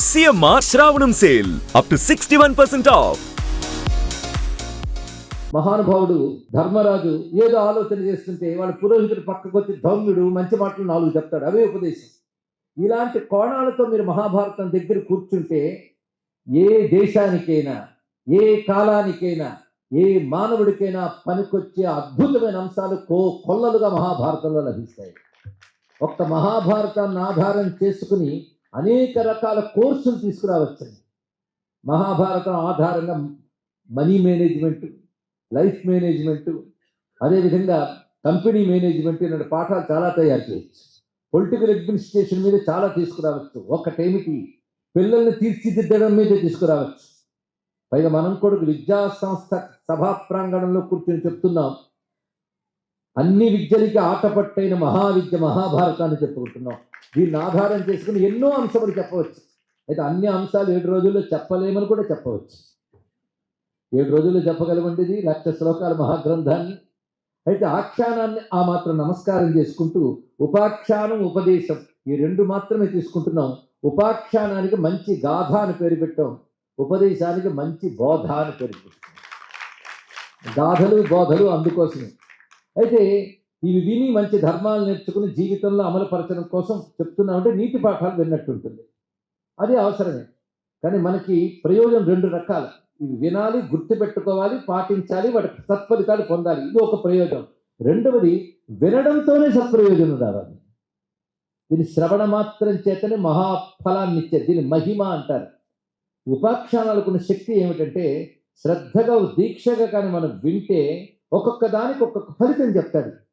CMR Shravanam sale up to sixty one percent off మహానుభావుడు ధర్మరాజు ఏదో ఆలోచన చేస్తుంటే వాడు పురోహితుడు పక్కకొచ్చి ధౌమ్యుడు మంచి మాటలు నాలుగు చెప్తాడు. అవే ఉపదేశం. ఇలాంటి కోణాలతో మీరు మహాభారతం దగ్గర కూర్చుంటే ఏ దేశానికైనా ఏ కాలానికైనా ఏ మానవుడికైనా పనికొచ్చే అద్భుతమైన అంశాలు కో కొల్లలుగా మహాభారతంలో లభిస్తాయి. ఒక్క మహాభారతాన్ని ఆధారం చేసుకుని అనేక రకాల కోర్సులు తీసుకురావచ్చండి. మహాభారతం ఆధారంగా మనీ మేనేజ్మెంట్ లైఫ్ మేనేజ్మెంట్ అదేవిధంగా కంపెనీ మేనేజ్మెంట్ ఇలాంటి పాఠాలు చాలా తయారు చేయొచ్చు. పొలిటికల్ అడ్మినిస్ట్రేషన్ మీద చాలా తీసుకురావచ్చు. ఒకటేమిటి పిల్లల్ని తీర్చిదిద్దడం మీద తీసుకురావచ్చు. పైగా మనం కూడా విద్యా సంస్థ సభా ప్రాంగణంలో కూర్చొని చెప్తున్నాం. అన్ని విద్యలకి ఆటపట్టైన మహావిద్య మహాభారతాన్ని చెప్పుకుంటున్నాం. దీన్ని ఆధారం చేసుకుని ఎన్నో అంశాలు చెప్పవచ్చు. అయితే అన్ని అంశాలు ఏడు రోజుల్లో చెప్పలేమని కూడా చెప్పవచ్చు. ఏడు రోజుల్లో చెప్పగలమండి ఇది లక్ష శ్లోకాల మహాగ్రంథాన్ని. అయితే ఆఖ్యానాన్ని ఆ మాత్రం నమస్కారం చేసుకుంటూ ఉపాఖ్యానం ఉపదేశం ఈ రెండు మాత్రమే తీసుకుంటున్నాం. ఉపాఖ్యానానికి మంచి గాథ అని పేరు పెట్టాం. ఉపదేశానికి మంచి బోధ అని పేరు పెట్టాం. గాథలు బోధలు అందుకోసమే. అయితే ఇవి విని మంచి ధర్మాలు నేర్చుకుని జీవితంలో అమలుపరచడం కోసం చెప్తున్నామంటే నీతి పాఠాలు విన్నట్టుంటుంది. అది అవసరమే. కానీ మనకి ప్రయోజనం రెండు రకాలు. ఇవి వినాలి గుర్తుపెట్టుకోవాలి పాటించాలి వాటి సత్ఫలితాలు పొందాలి. ఇది ఒక ప్రయోజనం. రెండవది వినడంతోనే సత్ప్రయోజనం రావాలి. దీని శ్రవణ మాత్రం చేతనే మహాఫలాన్ని ఇచ్చేది. దీని మహిమ అంటారు. ఉపాఖ్యానాలకున్న శక్తి ఏమిటంటే శ్రద్ధగా దీక్షగా కానీ మనం వింటే ఒక్కొక్క దానికి ఒక్కొక్క ఫలితం చెప్తాడు.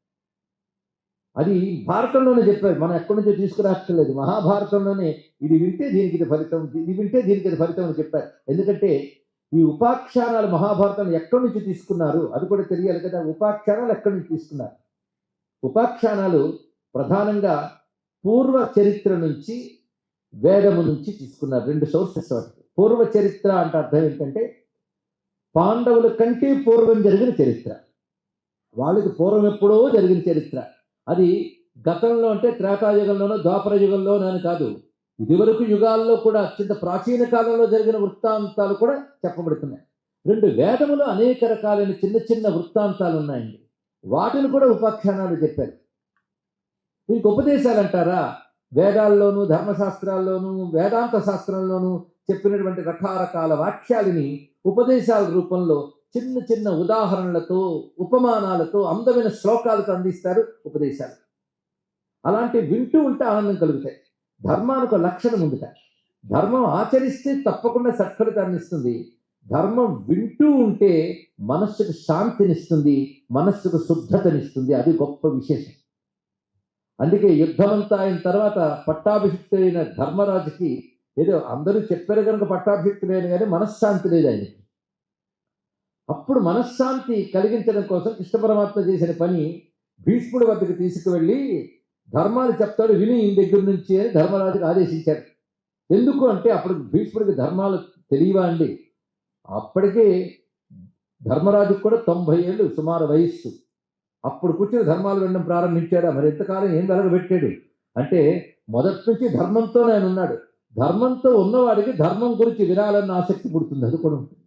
అది భారతంలోనే చెప్పారు. మనం ఎక్కడి నుంచో తీసుకురాక్కర్లేదు. మహాభారతంలోనే ఇది వింటే దీనికి ఇది ఫలితం ఇది వింటే దీనికి ఇది ఫలితం అని చెప్పారు. ఎందుకంటే ఈ ఉపాఖ్యానాలు మహాభారతం ఎక్కడి నుంచి తీసుకున్నారు? అది కూడా తెలియాలి కదా. ఉపాఖ్యానాలు ఎక్కడి నుంచి తీసుకున్నారు? ఉపాఖ్యానాలు ప్రధానంగా పూర్వ చరిత్ర నుంచి వేదము నుంచి తీసుకున్నారు. రెండు సోర్సెస్ వాటికి పూర్వ చరిత్ర అంటే అర్థం ఏంటంటే పాండవుల కంటే పూర్వం జరిగిన చరిత్ర. వాళ్ళకి పూర్వం ఎప్పుడో జరిగిన చరిత్ర. అది గతంలో అంటే త్రేతాయుగంలోనో ద్వాపర యుగంలోనో అని కాదు. ఇదివరకు యుగాల్లో కూడా అత్యంత ప్రాచీన కాలంలో జరిగిన వృత్తాంతాలు కూడా చెప్పబడుతున్నాయి. రెండు వేదములు అనేక రకాలైన చిన్న చిన్న వృత్తాంతాలు ఉన్నాయండి. వాటిని కూడా ఉపాఖ్యానాలు చెప్పారు. దీనికి ఉపదేశాలు అంటారా? వేదాల్లోనూ ధర్మశాస్త్రాల్లోనూ వేదాంత శాస్త్రంలోనూ చెప్పినటువంటి రకరకాల వాక్యాలని ఉపదేశాల రూపంలో చిన్న చిన్న ఉదాహరణలతో ఉపమానాలతో అందమైన శ్లోకాలతో అందిస్తారు ఉపదేశాలు. అలాంటి వింటూ ఉంటే ఆనందం కలుగుతాయి. ధర్మానికి ఒక లక్షణం ఉందిట. ధర్మం ఆచరిస్తే తప్పకుండా సత్ఫలితాన్ని ఇస్తుంది. ధర్మం వింటూ ఉంటే మనస్సుకు శాంతినిస్తుంది మనస్సుకు శుద్ధతనిస్తుంది. అది గొప్ప విశేషం. అందుకే యుద్ధమంతా అయిన తర్వాత పట్టాభిషిక్తుడైన ధర్మరాజుకి ఏదో అందరూ చెప్పారు కనుక పట్టాభిషిక్తులైన కానీ మనశ్శాంతి లేదు ఆయనకి. అప్పుడు మనశ్శాంతి కలిగించడం కోసం కృష్ణ పరమాత్మ చేసిన పని భీష్ముడి వద్దకు తీసుకువెళ్ళి ధర్మాలు చెప్తాడు విని దగ్గర నుంచి అని ధర్మరాజుకు ఆదేశించాడు. ఎందుకు అంటే అప్పుడు భీష్ముడికి ధర్మాలు తెలియవా అండి? అప్పటికే ధర్మరాజుకు కూడా తొంభై ఏళ్ళు సుమారు వయస్సు. అప్పుడు కూర్చొని ధర్మాలు వినడం ప్రారంభించాడు? మరి ఎంతకాలం ఏం వెలగబెట్టాడు? అంటే మొదటి నుంచి ధర్మంతో ఆయన ఉన్నాడు. ధర్మంతో ఉన్నవాడికి ధర్మం గురించి వినాలన్న ఆసక్తి పుడుతుంది. అది కూడా ఉంటుంది.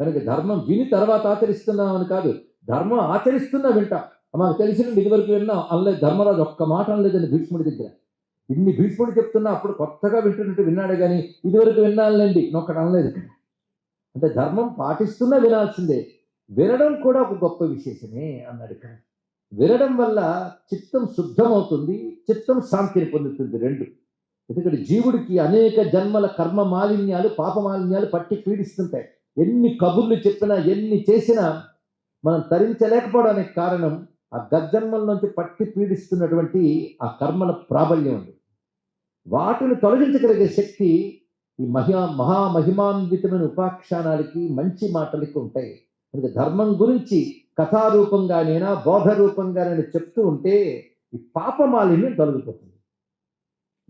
కనుక ధర్మం విని తర్వాత ఆచరిస్తున్నామని కాదు ధర్మం ఆచరిస్తున్నా వింటాం. మాకు తెలిసిన ఇదివరకు విన్నాం అనలేదు ధర్మరాజు ఒక్క మాట అనలేదని భీష్ముడి దగ్గర. ఇన్ని భీష్ముడు చెప్తున్నా అప్పుడు కొత్తగా వింటున్నట్టు విన్నాడే కానీ ఇదివరకు విన్నానులేండి నొక్కడు అనలేదు. అంటే ధర్మం పాటిస్తున్నా వినాల్సిందే. వినడం కూడా ఒక గొప్ప విశేషమే అన్నాడు ఇక్కడ. వినడం వల్ల చిత్తం శుద్ధమవుతుంది చిత్తం శాంతిని పొందుతుంది రెండు. ఎందుకంటే జీవుడికి అనేక జన్మల కర్మ మాలిన్యాలు పాప మాలిన్యాలు పట్టి పీడిస్తుంటాయి. ఎన్ని కబుర్లు చెప్పినా ఎన్ని చేసినా మనం తరించలేకపోవడానికి కారణం ఆ గజ్జన్మల నుంచి పట్టి పీడిస్తున్నటువంటి ఆ కర్మల ప్రాబల్యం ఉంది వాటిని తొలగించగలిగే శక్తి ఈ మహిమా మహామహిమాన్వితమైన ఉపాఖ్యానాలకి మంచి మాటలకి ఉంటాయి. అందుకే ధర్మం గురించి కథారూపంగానైనా బోధ రూపంగానైనా చెప్తూ ఉంటే ఈ పాపమాలిన్యం తొలగిపోతుంది.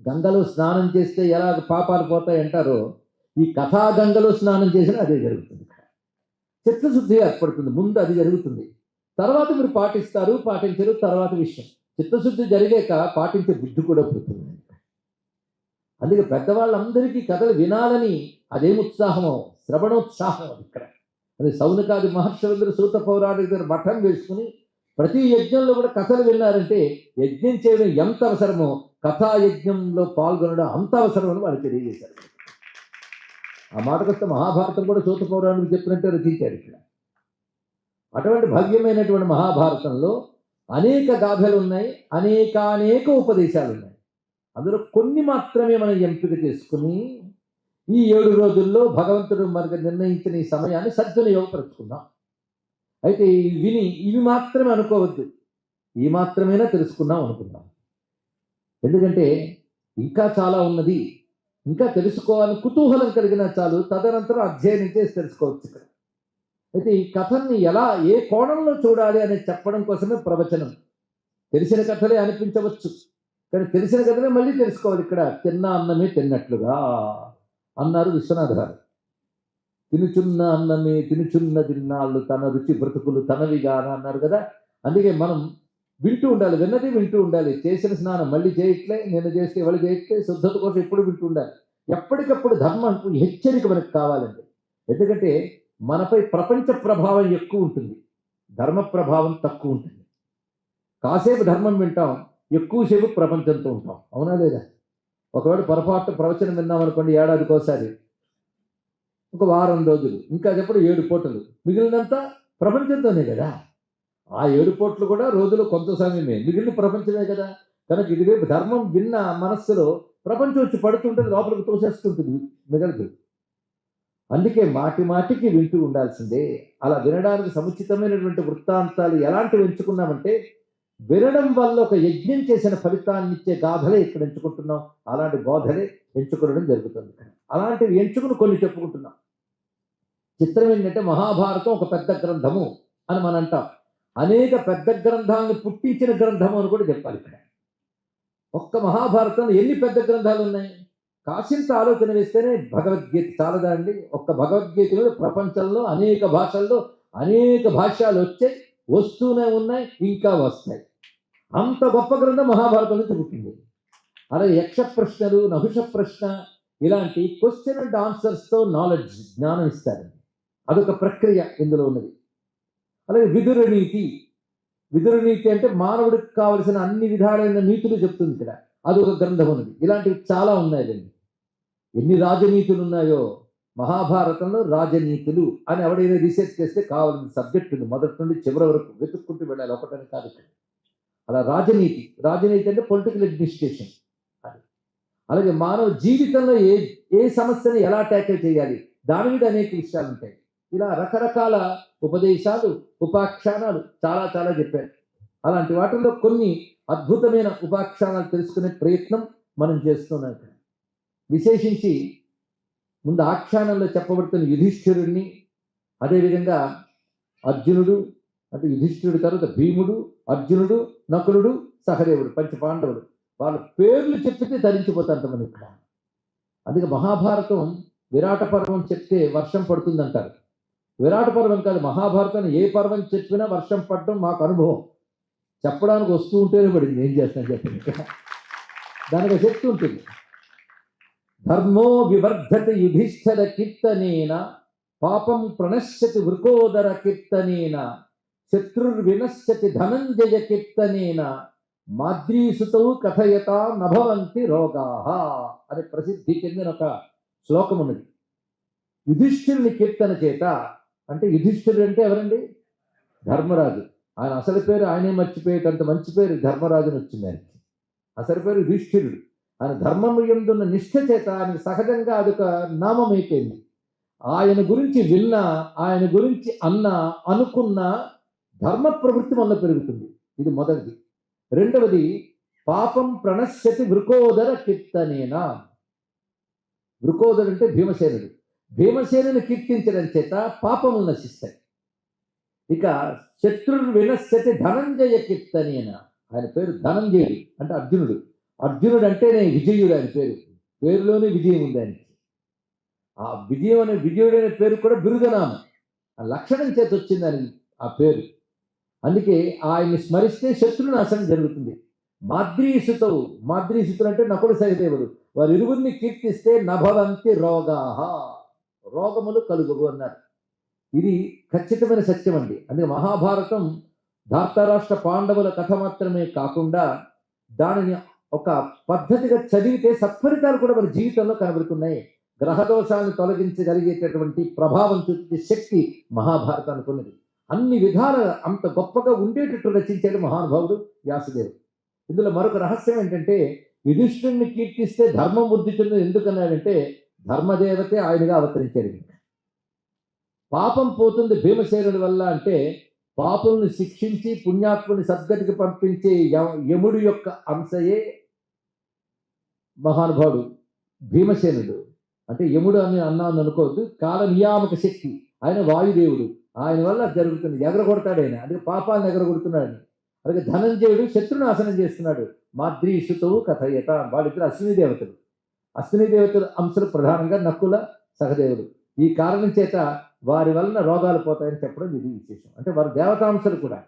గంగలో స్నానం చేస్తే ఎలా పాపాలు పోతాయి అంటారో ఈ కథాగంగలో స్నానం చేసినా అదే జరుగుతుంది. చిత్తశుద్ధి ఏర్పడుతుంది. ముందు అది జరుగుతుంది. తర్వాత మీరు పాటిస్తారు పాటించరు తర్వాత విషయం. చిత్తశుద్ధి జరిగాక పాటించే బుద్ధి కూడా పుడుతుంది. అందుకే పెద్దవాళ్ళందరికీ కథలు వినాలని అదేం ఉత్సాహమో శ్రవణోత్సాహం అది ఇక్కడ. అది సౌనకాది మహర్షులందరూ సూత పౌరాణి దగ్గర మఠం వేసుకుని ప్రతి యజ్ఞంలో కూడా కథలు విన్నారంటే యజ్ఞం చేయడం ఎంత అవసరమో కథాయజ్ఞంలో పాల్గొనడం అంత అవసరమని వాళ్ళు తెలియజేశారు. ఆ మాటకొస్తే మహాభారతం కూడా సూత పౌరాణికి చెప్పినట్టే రచించారు ఇక్కడ. అటువంటి భవ్యమైనటువంటి మహాభారతంలో అనేక గాథలు ఉన్నాయి అనేకానేక ఉపదేశాలు ఉన్నాయి అందులో కొన్ని మాత్రమే మనం ఎంపిక చేసుకుని ఈ ఏడు రోజుల్లో భగవంతుడు మనకు నిర్ణయించిన ఈ సమయాన్ని సద్వినియోగపరుచుకుందాం. అయితే విని ఇవి మాత్రమే అనుకోవద్దు. ఈ మాత్రమేనా తెలుసుకుందాం అనుకుందాం. ఎందుకంటే ఇంకా చాలా ఉన్నది. ఇంకా తెలుసుకోవాలని కుతూహలం కలిగిన చాలు తదనంతరం అధ్యయనం చేసి తెలుసుకోవచ్చు ఇక్కడ. అయితే ఈ కథల్ని ఎలా ఏ కోణంలో చూడాలి అనేది చెప్పడం కోసమే ప్రవచనం. తెలిసిన కథలే అనిపించవచ్చు కానీ తెలిసిన కథనే మళ్ళీ తెలుసుకోవాలి ఇక్కడ. తిన్న అన్నమే తిన్నట్లుగా అన్నారు విశ్వనాథ గారు తినుచున్న అన్నమే తినుచున్న తిన్నాళ్ళు తన రుచి బ్రతుకులు తనవిగాన అన్నారు కదా. అందుకే మనం వింటూ ఉండాలి విన్నది వింటూ ఉండాలి. చేసిన స్నానం మళ్ళీ చేయట్లే నిన్న చేస్తే వాళ్ళు చేయట్లే శుద్ధత కోసం ఎప్పుడు వింటూ ఉండాలి. ఎప్పటికప్పుడు ధర్మం హెచ్చరిక మనకు కావాలండి. ఎందుకంటే మనపై ప్రపంచ ప్రభావం ఎక్కువ ఉంటుంది. ధర్మ ప్రభావం తక్కువ ఉంటుంది. కాసేపు ధర్మం వింటాం ఎక్కువసేపు ప్రపంచంతో ఉంటాం. అవునా లేదా? ఒకవేళ పొరపాటు ప్రవచనం విన్నాం అనుకోండి ఏడాదికోసారి ఒక వారం రోజులు ఇంకా చెప్పడం ఏడు పూటలు. మిగిలినంతా ప్రపంచంతోనే కదా? ఆ ఏడు కూడా రోజులో కొంత సమయమే. మిగిలిన ప్రపంచమే కదా. కనుక ఇది ధర్మం విన్న మనస్సులో ప్రపంచం వచ్చి పడుతుంటుంది లోపలికి తోసేస్తుంటుంది మిగలదు. అందుకే మాటి మాటికి వింటూ ఉండాల్సిందే. అలా వినడానికి సముచితమైనటువంటి వృత్తాంతాలు ఎలాంటివి ఎంచుకున్నామంటే వినడం వల్ల ఒక యజ్ఞం చేసిన ఫలితాన్ని ఇచ్చే గాథలే ఇక్కడ ఎంచుకుంటున్నాం. అలాంటి బోధలే ఎంచుకోవడం జరుగుతుంది. అలాంటివి ఎంచుకుని కొన్ని చెప్పుకుంటున్నాం. చిత్రం ఏంటంటే మహాభారతం ఒక పెద్ద గ్రంథము అని మనం అంటాం. అనేక పెద్ద గ్రంథాలను పుట్టించిన గ్రంథము అని కూడా చెప్పాలి ఇక్కడ. ఒక్క మహాభారతంలో ఎన్ని పెద్ద గ్రంథాలు ఉన్నాయి? కాసింత ఆలోచన వేస్తేనే భగవద్గీత చాలదా అండి? ఒక్క భగవద్గీత ప్రపంచంలో అనేక భాషల్లో అనేక భాషలు వచ్చాయి వస్తూనే ఉన్నాయి ఇంకా వస్తాయి. అంత గొప్ప గ్రంథం మహాభారతం నుంచి పుట్టింది. అలాగే యక్ష ప్రశ్నలు నహుష ప్రశ్న ఇలాంటి క్వశ్చన్ అండ్ ఆన్సర్స్తో నాలెడ్జ్ జ్ఞానం ఇస్తారండి. అదొక ప్రక్రియ ఇందులో ఉన్నది. అలాగే విదుర నీతి. విదుర నీతి అంటే మానవుడికి కావలసిన అన్ని విధాలైన నీతులు చెప్తుంది ఇక్కడ. అదొక గ్రంథం ఉన్నది. ఇలాంటివి చాలా ఉన్నాయండి ఎన్ని రాజనీతులు ఉన్నాయో మహాభారతంలో రాజనీతులు అని ఎవడైనా రీసెర్చ్ చేస్తే కావాల్సిన సబ్జెక్ట్ ఉంది. మొదటి నుండి చివరి వరకు వెతుక్కుంటూ వెళ్ళాలి. ఒకటని కాదు అలా రాజనీతి. రాజనీతి అంటే పొలిటికల్ అడ్మినిస్ట్రేషన్ అది. అలాగే మానవ జీవితంలో ఏ ఏ సమస్యని ఎలా ట్యాకిల్ చేయాలి? దాని మీద అనేక విషయాలు ఉంటాయి. ఇలా రకరకాల ఉపదేశాలు ఉపాఖ్యానాలు చాలా చాలా చెప్పారు. అలాంటి వాటిల్లో కొన్ని అద్భుతమైన ఉపాఖ్యానాలు తెలుసుకునే ప్రయత్నం మనం చేస్తున్నాం ఇక్కడ. విశేషించి ముందు ఆఖ్యానంలో చెప్పబడుతున్న యుధిష్ఠిరుడిని అదేవిధంగా అర్జునుడు అంటే యుధిష్ఠిరుడు తర్వాత భీముడు అర్జునుడు నకులుడు సహదేవుడు పంచ పాండవుడు వాళ్ళ పేర్లు చెప్పితే ధరించిపోతారు మనం ఇక్కడ అందుకే మహాభారతం విరాట పర్వం చెప్తే వర్షం పడుతుందంటారు. విరాట పర్వం కాదు మహాభారతం ఏ పర్వం చెప్పినా వర్షం పడడం మాకు అనుభవం. చెప్పడానికి వస్తూ ఉంటేనే పడింది ఏం చేస్తాను చెప్పండి దానికి శక్తి ఉంటుంది. ధర్మో వివర్ధత యుధిష్ఠర కీర్తనేన పాపం ప్రణశ్యతి వృకోదర కీర్తనేన శత్రుర్వినశ్యతి ధనంజయ కీర్తనేన మాద్రీసుతౌ కథయత నభవంతి రోగా అని ప్రసిద్ధి చెందిన ఒక శ్లోకం ఉన్నది యుధిష్ఠిరుని కీర్తన చేత అంటే యుధిష్ఠుడు అంటే ఎవరండి? ధర్మరాజు. ఆయన అసలు పేరు ఆయనే మర్చిపోయేటంత మంచి పేరు ధర్మరాజుని వచ్చింది ఆయనకి. అసలు పేరు యుధిష్ఠిరుడు. ఆయన ధర్మం ఎందున్న నిష్ఠ చేత ఆయన సహజంగా అదొక నామం అయిపోయింది. ఆయన గురించి విన్న ఆయన గురించి అన్న అనుకున్న ధర్మ ప్రవృత్తి వల్ల పెరుగుతుంది. ఇది మొదటిది. రెండవది పాపం ప్రణశ్యతి వృకోదర చిత్తనేనా వృకోదరు అంటే భీమసేనుడు. భీమసేనుని కీర్తించడం చేత పాపములు నశిస్తాయి. ఇక శత్రుడు వినశ్యతి ధనంజయ కీర్తనేన ఆయన పేరు ధనంజయుడు అంటే అర్జునుడు. అర్జునుడు అంటేనే విజయుడు ఆయన పేరు. పేరులోనే విజయం ఉంది ఆయనకి. ఆ విజయం అనే విజయుడు అనే పేరు కూడా బిరుదనామం. ఆ లక్షణం చేత వచ్చింది ఆయన ఆ పేరు. అందుకే ఆయన్ని స్మరిస్తే శత్రు నాశనం జరుగుతుంది. మాద్రీసుతవు మాద్రీసుతులు అంటే నకుడు సహదేవుడు వారి ఇరువురిని కీర్తిస్తే నభవంతి రోగాహ. రోగములు కలుగువు అన్నారు. ఇది ఖచ్చితమైన సత్యం అండి. అందుకే మహాభారతం ధార్తరాష్ట్ర పాండవుల కథ మాత్రమే కాకుండా దానిని ఒక పద్ధతిగా చదివితే సత్ఫలితాలు కూడా మన జీవితంలో కనబడుతున్నాయి. గ్రహదోషాలను తొలగించగలిగేటటువంటి ప్రభావం చూపించే శక్తి మహాభారతానికి ఉన్నది. అన్ని విధాల అంత గొప్పగా ఉండేటట్టు రచించాడు మహానుభావుడు వ్యాసదేవుడు. ఇందులో మరొక రహస్యం ఏంటంటే యుధిష్ఠుడిని కీర్తిస్తే ధర్మం వృద్ధి చెంది ఎందుకన్నాడంటే ధర్మదేవతే ఆయనగా అవతరించాడు. పాపం పోతుంది భీమసేనుడి వల్ల అంటే పాపుల్ని శిక్షించి పుణ్యాత్ముని సద్గతికి పంపించే యముడి యొక్క అంశయే మహానుభావుడు భీమసేనుడు. అంటే యముడు అని అన్నాను అనుకోవద్దు. కాల నియామక శక్తి. ఆయన వాయుదేవుడు. ఆయన వల్ల జరుగుతుంది. ఎగరగొడతాడు ఆయన అందుకే పాపాలను ఎగరగొడుతున్నాడు అలాగే ధనంజయుడు శత్రునాశనం చేస్తున్నాడు. మాద్రీసుతో కథయత. వాళ్ళిద్దరు అశ్విని దేవతలు. అశ్విని దేవతల అంశాలు ప్రధానంగా నక్కుల సహదేవుడు ఈ కారణం చేత వారి వలన రోగాలు పోతాయని చెప్పడం ఇది విశేషం. అంటే వారి దేవతాంశలు కూడా.